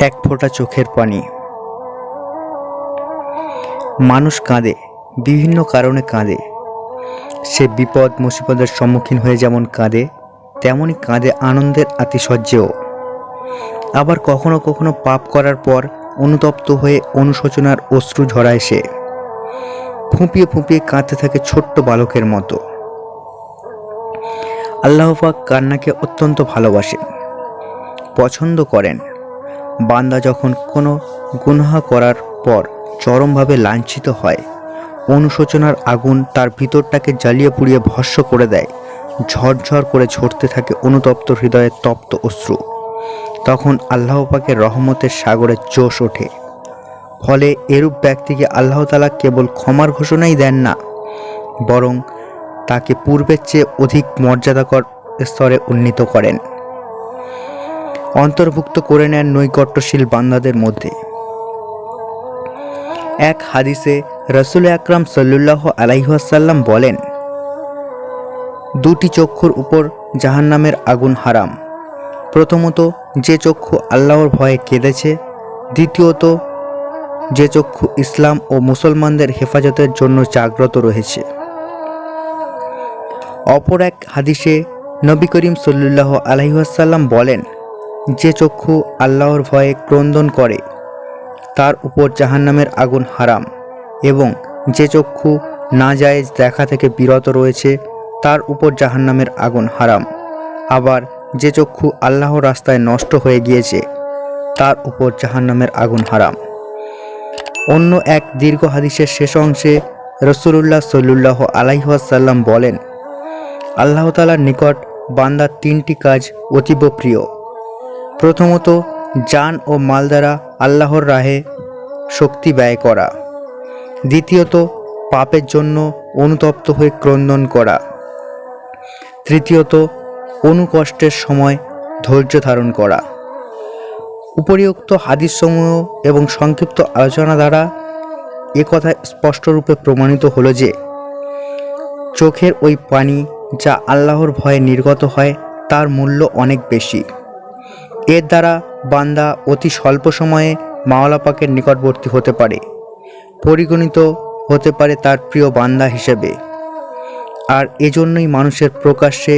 এক ফোঁটা চোখের পানি। মানুষ কাঁদে, বিভিন্ন কারণে কাঁদে। সে বিপদ মুসিবতের সম্মুখীন হয়ে যেমন কাঁদে তেমনই কাঁদে আনন্দের আতিশয্যেও। আবার কখনো কখনো পাপ করার পর অনুতপ্ত হয়ে অনুশোচনার অশ্রু ঝরায় সে। ফুঁপিয়ে ফুঁপিয়ে কাঁদতে থাকে ছোট্ট বালকের মতো। আল্লাহ পাক কান্নাকে অত্যন্ত ভালোবাসেন, পছন্দ করেন। বান্দা যখন কোনো গুনাহ করার পর চরমভাবে লাঞ্ছিত হয়, অনুশোচনার আগুন তার ভিতরটাকে জ্বালিয়ে পুড়িয়ে ভস্য করে দেয়, ঝরঝর করে ঝরতে থাকে অনুতপ্ত হৃদয়ে তপ্ত অশ্রু। তখন আল্লাহ পাকের রহমতের সাগরে জোশ ওঠে। ফলে এরূপ ব্যক্তিকে আল্লাহ তালা কেবল ক্ষমার ঘোষণাই দেন না, বরং তাকে পূর্বের চেয়ে অধিক মর্যাদাকর স্তরে উন্নীত করেন। অন্তর্ভুক্ত করে নেন নৈকট্যশীল বান্দাদের মধ্যে। এক হাদিসে রসুল আকরাম সাল্লুল্লাহ আলাইহাসাল্লাম বলেন, দুটি চক্ষুর উপর জাহান্নামের আগুন হারাম। প্রথমত, যে চক্ষু আল্লাহর ভয়ে কেঁদেছে, দ্বিতীয়ত, যে চক্ষু ইসলাম ও মুসলমানদের হেফাজতের জন্য জাগ্রত রয়েছে। অপর এক হাদিসে নবী করিম সল্লুল্লাহ আলহিহাসাল্লাম বলেন যে চক্ষু আল্লাহর ভয়ে ক্রন্দন করে, তার উপর জাহান্নামের আগুন হারাম এবং যে চক্ষু না জায়েজ দেখা থেকে বিরত রয়েছে, তার উপর জাহান্নামের আগুন হারাম। আবার যে চক্ষু আল্লাহ রাস্তায় নষ্ট হয়ে গিয়েছে, তার উপর জাহান্নামের আগুন হারাম। অন্য এক দীর্ঘ হাদিসের শেষ অংশে রসুল্লাহ সল্লুল্লাহ আলাইহাসাল্লাম বলেন, আল্লাহ তালার নিকট বান্দার তিনটি কাজ অতীব প্রিয়। প্রথমত যান ও মাল দ্বারা আল্লাহর রাহে শক্তি ব্যয় করা। দ্বিতীয়ত, পাপের জন্য অনুতপ্ত হয়ে ক্রন্দন করা। তৃতীয়ত, অনুকষ্টের সময় ধৈর্য ধারণ করা। উপরিউক্ত হাদিসসমূহ এবং সংক্ষিপ্ত আলোচনা দ্বারা কথা স্পষ্টরূপে প্রমাণিত হলো যে, চোখের ওই পানি যা আল্লাহর ভয়ে নির্গত হয়, তার মূল্য অনেক বেশি। এর দ্বারা বান্দা অতি স্বল্প সময়ে মাওলা পাকের নিকটবর্তী হতে পারে, পরিগণিত হতে পারে তার প্রিয় বান্দা হিসেবে। আর এজন্যই মানুষের প্রকাশ্যে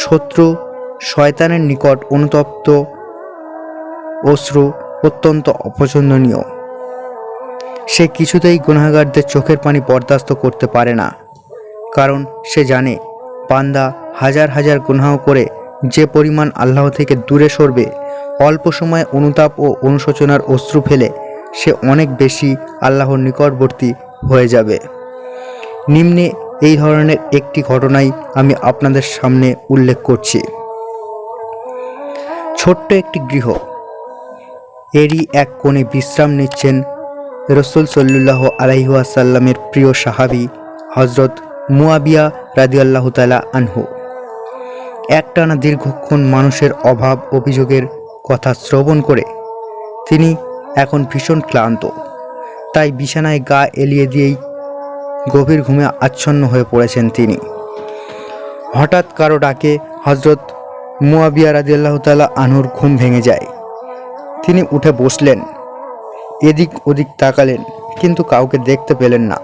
শত্রু শয়তানের নিকট অনুতপ্ত অশ্রু অত্যন্ত অপছন্দনীয়। সে কিছুতেই গুনাগারদের চোখের পানি বরদাস্ত করতে পারে না, কারণ সে জানে বান্দা হাজার হাজার গুনাহ করে যে পরিমাণ আল্লাহ থেকে দূরে সরবে, অল্প সময়ে অনুতাপ ও অনুশোচনার অশ্রু ফেলে সে অনেক বেশি আল্লাহর নিকটবর্তী হয়ে যাবে। নিম্নে এই ধরনের একটি ঘটনাই আমি আপনাদের সামনে উল্লেখ করছি। ছোট্ট একটি গৃহ। এরই এক কোণে বিশ্রাম নিচ্ছেন রসুল সল্লুল্লাহ আলাইহাসাল্লামের প্রিয় সাহাবি হজরত মুয়াবিয়া রাদিয়াল্লাহ তালা আনহু। একটানা দীর্ঘক্ষণ মানুষের অভাব অভিযোগের কথা শ্রবণ করে তিনি এখন ভীষণ ক্লান্ত। তাই বিছানায় গা এলিয়ে দিয়েই গভীর ঘুমে আচ্ছন্ন হয়ে পড়েছেন তিনি। হঠাৎ কারও ডাকে হজরত মুয়াবিয়া রাদিয়াল্লাহ তালা আনহুর ঘুম ভেঙে যায়। তিনি উঠে বসলেন, এদিক ওদিক তাকালেন, কিন্তু কাউকে দেখতে পেলেন না।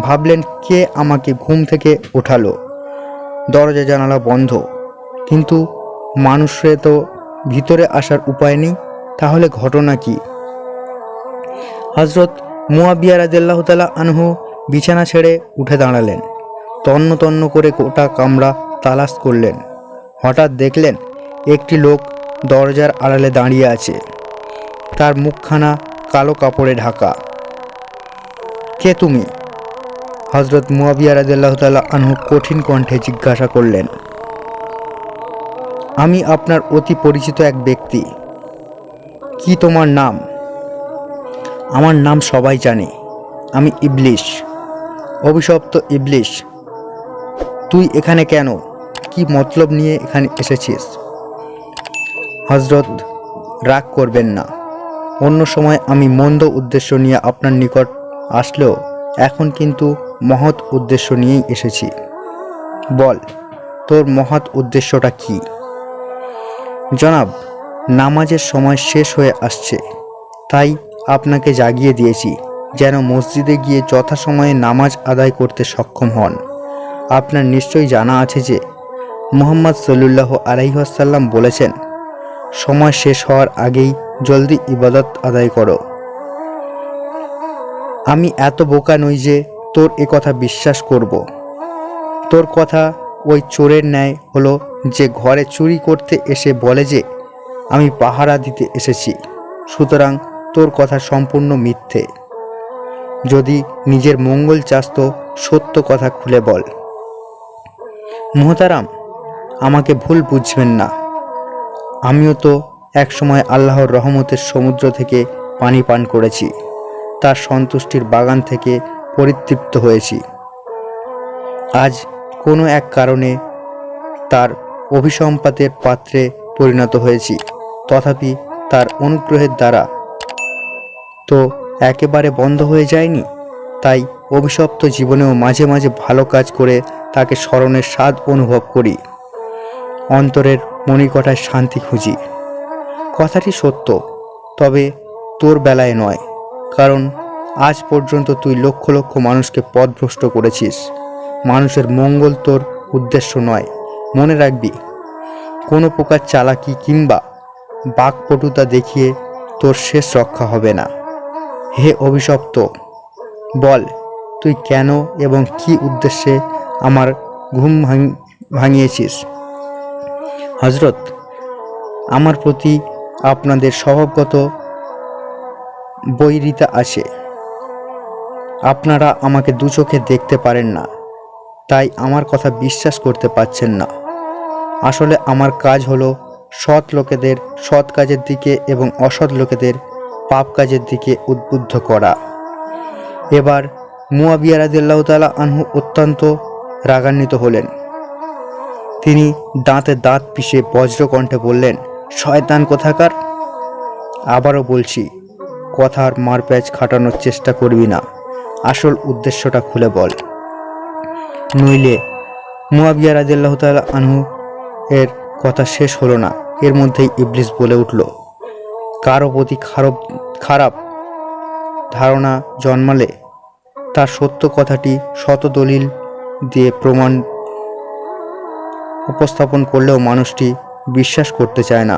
ভাবলেন, কে আমাকে ঘুম থেকে ওঠালো? দরজা জানালা বন্ধ। কিন্তু মানুষের তো ভিতরে আসার উপায় নেই, তাহলে ঘটনা কি? হজরত মুয়াবিয়া রাদিয়াল্লাহ তালা আনহু বিছানা ছেড়ে উঠে দাঁড়ালেন। তন্ন তন্ন করে গোটা কামরা তালাশ করলেন। হঠাৎ দেখলেন একটি লোক দরজার আড়ালে দাঁড়িয়ে আছে। তার মুখখানা কালো কাপড়ে ঢাকা। কে তুমি? হজরত মুয়াবিয়া রাদিয়াল্লাহু তাআলা আনহু কঠিন কণ্ঠে জিজ্ঞাসা করলেন, আমি আপনার অতি পরিচিত এক ব্যক্তি। কি তোমার নাম? আমার নাম সবাই জানে। আমি ইবলিশ। অভিশপ্ত ইবলিশ। তুই এখানে কেন? কি মতলব নিয়ে এখানে এসেছিস? হজরত রাগ করবেন না। অন্য সময় আমি মন্দ উদ্দেশ্য নিয়ে আপনার নিকট আসলেও এখন কিন্তু মহৎ উদ্দেশ্য নিয়েই এসেছি। বল, তোর মহৎ উদ্দেশ্যটা কি? জনাব, নামাজের সময় শেষ হয়ে আসছে। তাই আপনাকে জাগিয়ে দিয়েছি, যেন মসজিদে গিয়ে যথাসময়ে নামাজ আদায় করতে সক্ষম হন। আপনার নিশ্চয়ই জানা আছে যে, মোহাম্মদ সল্লুল্লাহ আলাইহাসাল্লাম বলেছেন, সময় শেষ হওয়ার আগেই জলদি ইবাদত আদায় করো। আমি এত বোকা নই যে তোর এ কথা বিশ্বাস করব। তোর কথা ওই চোরের ন্যায় হলো যে ঘরে চুরি করতে এসে বলে যে, আমি পাহারা দিতে এসেছি। সুতরাং তোর কথা সম্পূর্ণ মিথ্যে। যদি নিজের মঙ্গল চাস তো সত্য কথা খুলে বল। মোহতারাম, আমাকে ভুল বুঝবেন না। আমিও তো একসময় আল্লাহর রহমতের সমুদ্র থেকে পানি পান করেছি। তার সন্তুষ্টির বাগান থেকে পরিতৃপ্ত হয়েছি। আজ কোনো এক কারণে তার অভিসম্পাতের পাত্রে পরিণত হয়েছি। তথাপি তার অনুগ্রহের দ্বারা। তো একেবারে বন্ধ হয়ে যায়নি? তাই অভিশপ্ত জীবনেও মাঝে মাঝে ভালো কাজ করে তাকে স্মরণের স্বাদ অনুভব করি। অন্তরের মণিকটায় শান্তি খুঁজি। কথাটি সত্য, তবে তোর বেলায় নয়, কারণ আজ পর্যন্ত তুই লক্ষ লক্ষ মানুষকে পথভ্রষ্ট করেছিস। মানুষের মঙ্গল তোর উদ্দেশ্য নয়। মনে রাখবি, কোনো প্রকার চালাকি কিংবা বাকপটুতা দেখিয়ে তোর শেষ রক্ষা হবে না। হে অভিশপ্ত, বল, তুই কেন এবং কি উদ্দেশ্যে আমার ঘুম ভাঙ- ভাঙিয়েছিস? হজরত আমার প্রতি আপনাদের স্বভাবগত বৈরিতা আছে। আপনারা আমাকে দু চোখে দেখতে পারেন না। তাই আমার কথা বিশ্বাস করতে পারছেন না। আসলে আমার কাজ হলো সৎ লোকেদের, সৎ কাজের দিকে এবং অসৎ লোকেদের পাপ কাজের দিকে উদ্বুদ্ধ করা। এবার মুয়াবিয়া রাদিয়াল্লাহ তাআলা আনহু অত্যন্ত রাগান্বিত হলেন। তিনি দাঁতে দাঁত পিষে বজ্রকণ্ঠে বললেন, শয়তান কোথাকার? আবারও বলছি, কথার মারপ্যাচ খাটানোর চেষ্টা করবি না। আসল উদ্দেশ্যটা খুলে বল। নইলে মুয়াবিয়া রাদিয়াল্লাহু তাআলা আনহু এর কথা শেষ হলো না। এর মধ্যেই ইবলিস বলে উঠল, কারও প্রতি খারাপ খারাপ ধারণা জন্মালে তার সত্য কথাটি শত দলিল দিয়ে প্রমাণ উপস্থাপন করলেও মানুষটি বিশ্বাস করতে চায় না।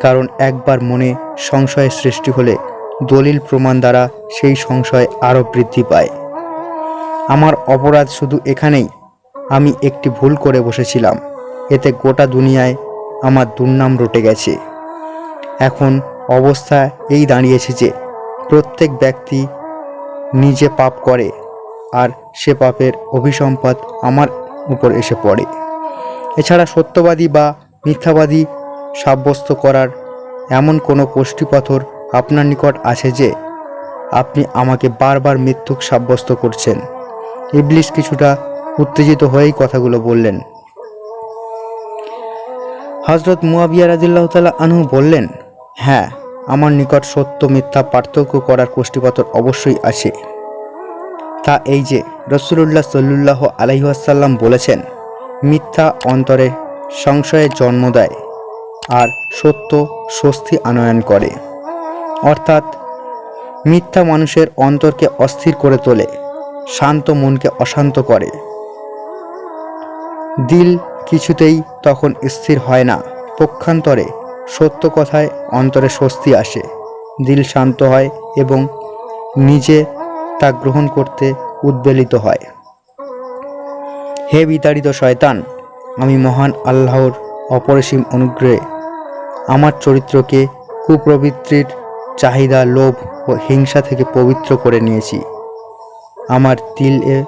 কারণ একবার মনে সংশয়ের সৃষ্টি হলে দলিল প্রমাণ দ্বারা সেই সংশয় আরও বৃদ্ধি পায়। আমার অপরাধ শুধু এখানেই, আমি একটি ভুল করে বসেছিলাম। এতে গোটা দুনিয়ায় আমার দুর্নাম রটে গেছে। এখন অবস্থা এই দাঁড়িয়েছে যে, প্রত্যেক ব্যক্তি নিজে পাপ করে আর সে পাপের অভিসম্পাদ আমার উপর এসে পড়ে। এছাড়া সত্যবাদী বা মিথ্যাবাদী সাব্যস্ত করার এমন কোনো কোষ্ঠীপাথর আপনার নিকট আছে যে, আপনি আমাকে বারবার মিথ্যুক সাব্যস্ত করছেন। ইবলিশ কিছুটা উত্তেজিত হয়েই কথাগুলো বললেন। হজরত মুয়াবিয়া রাদিল্লাহ তালা আনহু বললেন হ্যাঁ আমার নিকট সত্য মিথ্যা পার্থক্য করার কোষ্ঠীপাথর অবশ্যই আছে। তা এই যে রসুল্লাহ সাল্লুল্লাহ আলহিহাসাল্লাম বলেছেন, মিথ্যা অন্তরে সংশয়ে জন্ম দেয়, আর সত্য স্বস্তি আনয়ন করে। অর্থাৎ মিথ্যা মানুষের অন্তরকে অস্থির করে তোলে, শান্ত মনকে অশান্ত করে। দিল কিছুতেই তখন স্থির হয় না। পক্ষান্তরে সত্য কথায় অন্তরে স্বস্তি আসে। দিল শান্ত হয় এবং নিজে তা গ্রহণ করতে উদ্বেলিত হয়। হে বিতাড়িত শয়তান, আমি মহান আল্লাহর অপরিসীম অনুগ্রহে আমার চরিত্রকে কুপ্রবৃত্তির চাহিদা, লোভ ও হিংসা থেকে পবিত্র করে নিয়েছি। আমার দিল এ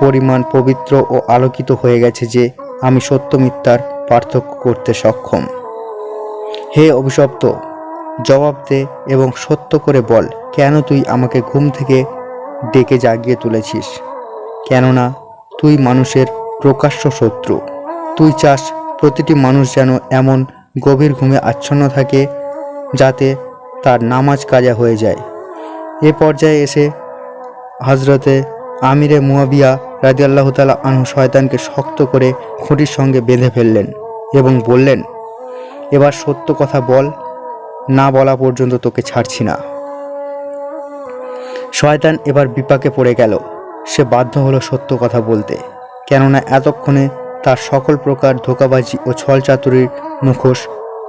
পরিমাণ পবিত্র ও আলোকিত হয়ে গেছে যে আমি সত্য মিথ্যার পার্থক্য করতে সক্ষম। হে অভিশপ্ত, জবাব দে এবং সত্য করে বল, কেন তুই আমাকে ঘুম থেকে ডেকে জাগিয়ে তুলেছিস? কেননা তুই মানুষের প্রকাশ্য শত্রু। তুই চাস প্রতিটি মানুষ যেন এমন গভীর ঘুমে আচ্ছন্ন থাকে যাতে তার নামাজ কাজা হয়ে যায়। এ পর্যায়ে এসে হজরতে আমিরে মুয়াবিয়া রাজি আল্লাহ তালা আনহু শয়তানকে শক্ত করে খুঁটির সঙ্গে বেঁধে ফেললেন এবং বললেন, এবার সত্য কথা বল, না বলা পর্যন্ত তোকে ছাড়ছি না। শয়তান এবার বিপাকে পড়ে গেল। সে বাধ্য হলো সত্য কথা বলতে, কেননা এতক্ষণে তার সকল প্রকার ধোকাবাজি ও ছলচাতুরির মুখোশ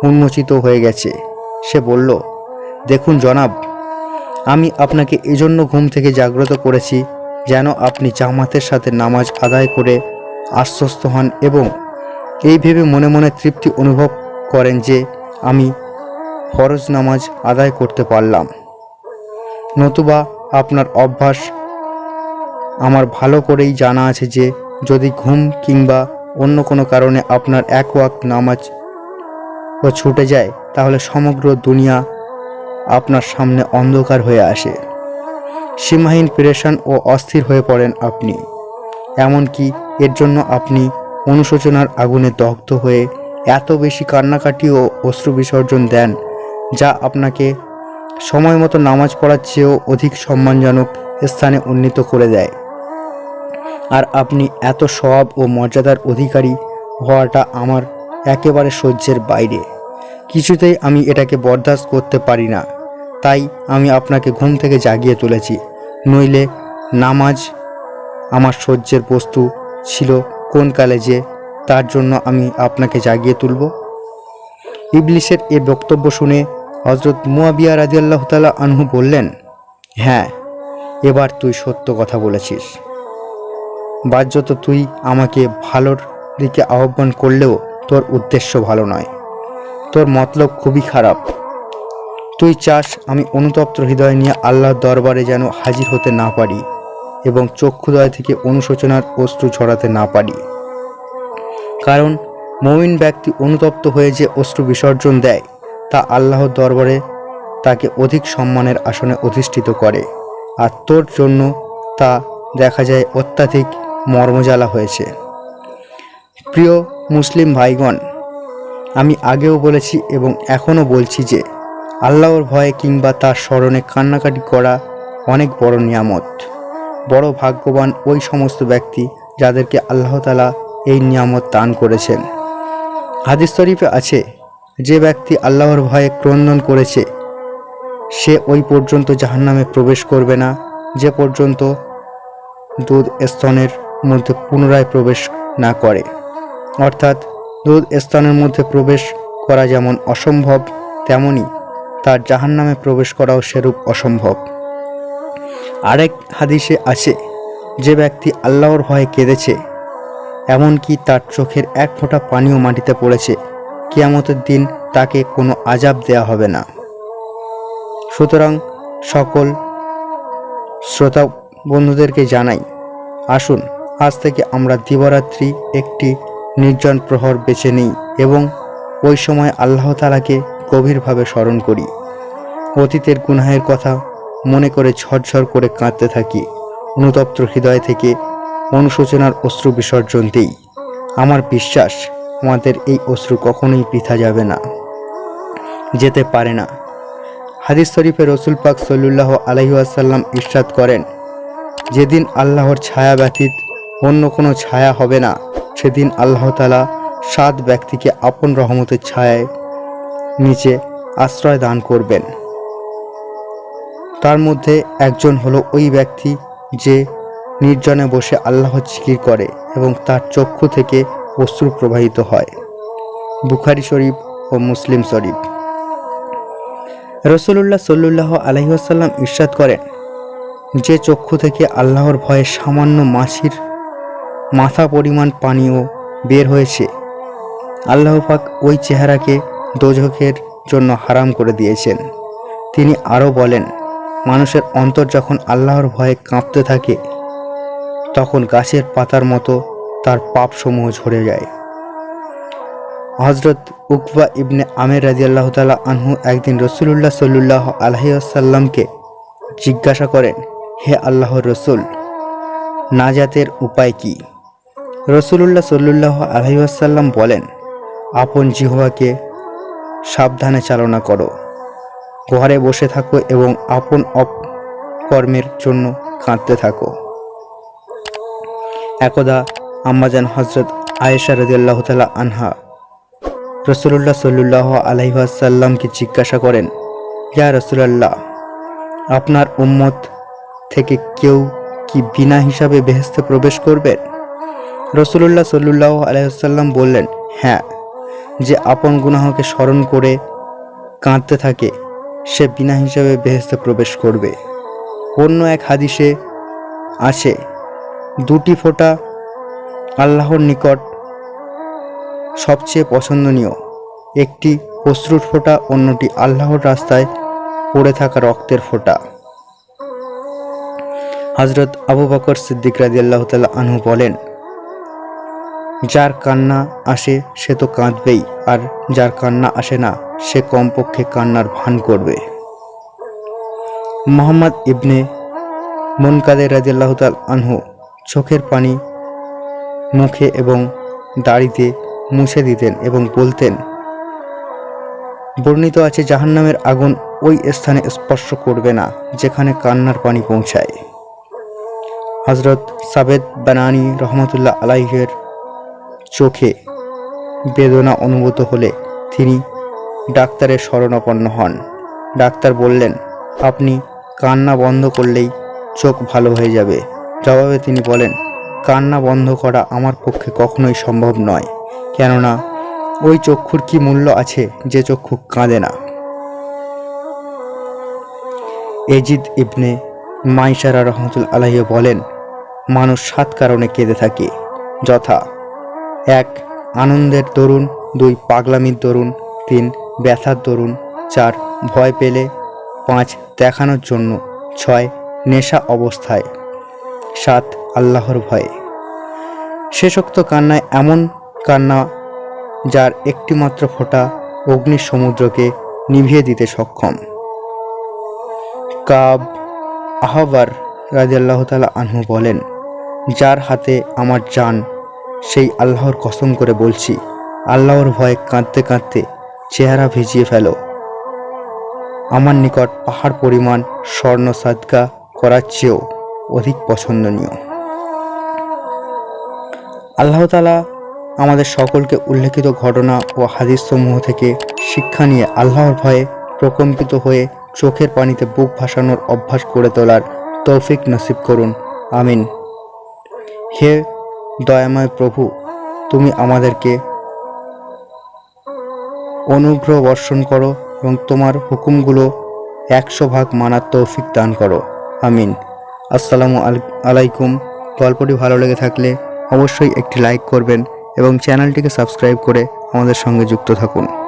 উন্মোচিত হয়ে গেছে। সে বলল, দেখুন জনাব, আমি আপনাকে এজন্য ঘুম থেকে জাগ্রত করেছি যেন আপনি জামাতের সাথে নামাজ আদায় করে আশ্বস্ত হন এবং এই ভেবে মনে মনে তৃপ্তি অনুভব করেন যে আমি ফরজ নামাজ আদায় করতে পারলাম। নতুবা আপনার অভ্যাস আমার ভালো করেই জানা আছে যে যদি ঘুম কিংবা অন্য কোনো কারণে আপনার এক ওয়াক নামাজ ও ছুটে যায়, তাহলে সমগ্র দুনিয়া আপনার সামনে অন্ধকার হয়ে আসে। সীমাহীন পেরেশান ও অস্থির হয়ে পড়েন আপনি। এমনকি এর জন্য আপনি অনুশোচনার আগুনে দগ্ধ হয়ে এত বেশি কান্নাকাটি ও অশ্রু বিসর্জন দেন, যা আপনাকে সময় মতো নামাজ পড়ার চেয়েও অধিক সম্মানজনক স্থানে উন্নীত করে দেয়। আর আপনি এত সব ও মর্যাদার অধিকারী হওয়াটা আমার একেবারে সহ্যের বাইরে। কিছুতেই আমি এটাকে বরদাস্ত করতে পারি না। তাই আমি আপনাকে ঘুম থেকে জাগিয়ে তুলেছি। নইলে নামাজ আমার সহ্যের বস্তু ছিল কোন কালে যে তার জন্য আমি আপনাকে জাগিয়ে তুলব? ইবলিশের এ বক্তব্য শুনে হজরত মুয়াবিয়া রাজিয়াল্লাহ তালা আনহু বললেন হ্যাঁ এবার তুই সত্য কথা বলেছিস। বাহ্যত তুই আমাকে ভালোর দিকে আহ্বান করলেও তোর উদ্দেশ্য ভালো নয়। তোর মতলব খুবই খারাপ। তুই চাস আমি অনুতপ্ত হৃদয় নিয়ে আল্লাহর দরবারে যেন হাজির হতে না পারি এবং চক্ষুদয় থেকে অনুশোচনার অশ্রু ছড়াতে না পারি। কারণ মমিন ব্যক্তি অনুতপ্ত হয়ে যে অশ্রু বিসর্জন দেয়, তা আল্লাহর দরবারে তাকে অধিক সম্মানের আসনে অধিষ্ঠিত করে। আর তোর জন্য তা দেখা যায় অত্যাধিক মর্মজ্বালা হয়েছে। প্রিয় মুসলিম ভাইগণ, আমি আগেও বলেছি এবং এখনও বলছি যে আল্লাহর ভয়ে কিংবা তার স্মরণে কান্নাকাটি করা অনেক বড় নিয়ামত। বড় ভাগ্যবান ওই সমস্ত ব্যক্তি যাদেরকে আল্লাহ তালা এই নিয়ামত দান করেছেন। হাদিস শরীফে আছে, যে ব্যক্তি আল্লাহর ভয়ে ক্রন্দন করেছে, সে ওই পর্যন্ত জাহান্নামে প্রবেশ করবে না, যে পর্যন্ত দুধ স্তনের মধ্যে পুনরায় প্রবেশ না করে। অর্থাৎ দুধ স্থানের মধ্যে প্রবেশ করা যেমন অসম্ভব, তেমনি তার জাহান্নামে প্রবেশ করাও সেরূপ অসম্ভব। আরেক হাদিসে আছে, যে ব্যক্তি আল্লাহর ভয়ে কেঁদেছে, এমনকি তার চোখের এক ফোঁটা পানিও মাটিতে পড়েছে, কিয়ামতের দিন তাকে কোনো আজাব দেয়া হবে না। সুতরাং সকল শ্রোতা বন্ধুদেরকে জানাই, আসুন আজ থেকে আমরা দিবরাত্রি একটি নির্জন প্রহর বেছে নিই এবং ওই সময় আল্লাহ তালাকে গভীরভাবে স্মরণ করি। অতীতের গুনাহের কথা মনে করে ঝরঝর করে কাঁদতে থাকি। অনুতপ্ত হৃদয় থেকে অনুশোচনার অশ্রু বিসর্জন দিই। আমার বিশ্বাস, আমাদের এই অশ্রু কখনোই বৃথা যাবে না, যেতে পারে না। হাদিস শরীফে রসুল পাক সল্লুল্লাহ আলহিউসাল্লাম ইরশাদ করেন, যেদিন আল্লাহর ছায়া ব্যতীত অন্য কোনো ছায়া হবে না সেদিন আল্লাহ তালা সাত ব্যক্তিকে আপন রহমতের ছায়ায় নিচে আশ্রয় দান করবেন। তার মধ্যে একজন হলো ওই ব্যক্তি যে নির্জনে বসে আল্লাহ জিকির করে এবং তার চক্ষু থেকে অশ্রু প্রবাহিত হয়। বুখারি শরীফ ও মুসলিম শরীফ। রসুল্লাহ সল্লুল্লাহ আলহিহাসাল্লাম ইরশাদ করেন, যে চক্ষু থেকে আল্লাহর ভয়ে সামান্য মাছির মাথা পরিমাণ পানিও বের হয়েছে। আল্লাহ পাক ওই চেহারাকে দোজখের জন্য হারাম করে দিয়েছেন। তিনি আরও বলেন, মানুষের অন্তর যখন আল্লাহর ভয়ে কাঁপতে থাকে, তখন গাছের পাতার মতো তার পাপসমূহ ঝরে যায়। হজরত উকবা ইবনে আমের রাজি আল্লাহ তালা আনহু একদিন রসুল্লাহ সাল্লাহ আলহিসাল্লামকে জিজ্ঞাসা করেন, হে আল্লাহর রসুল, নাজাতের উপায় কি? রসুল্লাহ সাল্লাহ আলহিসাল্লাম বলেন, আপন জিহ্বাকে সাবধানে চালনা করো। ঘরে বসে থাকো এবং আপন অপকর্মের জন্য কাঁদতে থাকো। একদা আম্মাজান হজরত আয়েশা রদিয়াল্লাহ তালা আনহা রসুল্লাহ সাল্লাহ আলহিহাসাল্লামকে জিজ্ঞাসা করেন, ইয়া রসুলাল্লাহ, আপনার উম্মত থেকে কেউ কি বিনা হিসাবে বেহেস্তে প্রবেশ করবেন রসুল্লাহ সাল্লাহ আলহিহাসাল্লাম বললেন হ্যাঁ যে আপন গুনাহকে স্মরণ করে কাঁদতে থাকে, সে বিনা হিসাবে বেহেস্তে প্রবেশ করবে। অন্য এক হাদিসে আছে দুটি ফোঁটা আল্লাহর নিকট সবচেয়ে পছন্দনীয়, একটি অশ্রুর ফোঁটা, অন্যটি আল্লাহর রাস্তায় পড়ে থাকা রক্তের ফোঁটা। হজরত আবু বকর সিদ্দিক রাজি আল্লাহ তাল্লাহ আনহু বলেন যার কান্না আসে সে তো কাঁদবেই, আর যার কান্না আসে না, সে কমপক্ষে কান্নার ভান করবে। মোহাম্মদ ইবনে মনকাদের রাজিয়াল্লাহ তাল আনহু চোখের পানি মুখে এবং দাড়িতে মুছে দিতেন এবং বলতেন, বর্ণিত আছে জাহান্নামের আগুন ওই স্থানে স্পর্শ করবে না, যেখানে কান্নার পানি পৌঁছায়। হজরত সাবেদ বানানি রহমতুল্লাহ আলাইহের চোখে বেদনা অনুভূত হলে তিনি ডাক্তারের শরণাপন্ন হন। ডাক্তার বললেন, আপনি কান্না বন্ধ করলেই চোখ ভালো হয়ে যাবে। জবাবে তিনি বলেন, কান্না বন্ধ করা আমার পক্ষে কখনোই সম্ভব নয়। কেননা ওই চক্ষুর কি মূল্য আছে যে চক্ষু কাঁদে না? এজিদ ইবনে মাইসারা রহমতুল আলাহিও বলেন, মানুষ সাত কারণে কেঁদে থাকে। যথা এক, আনন্দের দরুন দুই, পাগলামির দরুন তিন, ব্যথার দরুন চার, ভয় পেলে, পাঁচ, দেখানোর জন্য, ছয়, নেশা অবস্থায়, সাত, আল্লাহর ভয়ে। শেষোক্ত কান্নায় এমন কান্না যার একটিমাত্র ফোঁটা অগ্নির সমুদ্রকে নিভিয়ে দিতে সক্ষম। কাব আহবার রাজিয়াল্লাহ তালা আনহু বলেন, যার হাতে আমার জান সেই আল্লাহর কসম করে বলছি, আল্লাহর ভয়ে কাঁদতে কাঁদতে চেহারা ভিজিয়ে ফেলো। আমার নিকট পাহাড় পরিমাণ স্বর্ণ সাদকা করার চেয়েও অধিক পছন্দনীয়। আল্লাহ তালা আমাদের সকলকে উল্লেখিত ঘটনা ও হাদিসসমূহ থেকে শিক্ষা নিয়ে আল্লাহর ভয়ে প্রকম্পিত হয়ে চোখের পানিতে বুক ভাসানোর অভ্যাস করে তোলার তৌফিক নসিব করুন। আমিন। হে দয়াময় প্রভু, তুমি আমাদেরকে অনুগ্রহ বর্ষণ করো এবং তোমার হুকুমগুলো একশো ভাগ মানার তৌফিক দান করো। আমিন। আসসালামু আল- আলাইকুম। গল্পটি ভালো লেগে থাকলে অবশ্যই একটি লাইক করবেন এবং চ্যানেলটিকে সাবস্ক্রাইব করে আমাদের সঙ্গে যুক্ত থাকুন।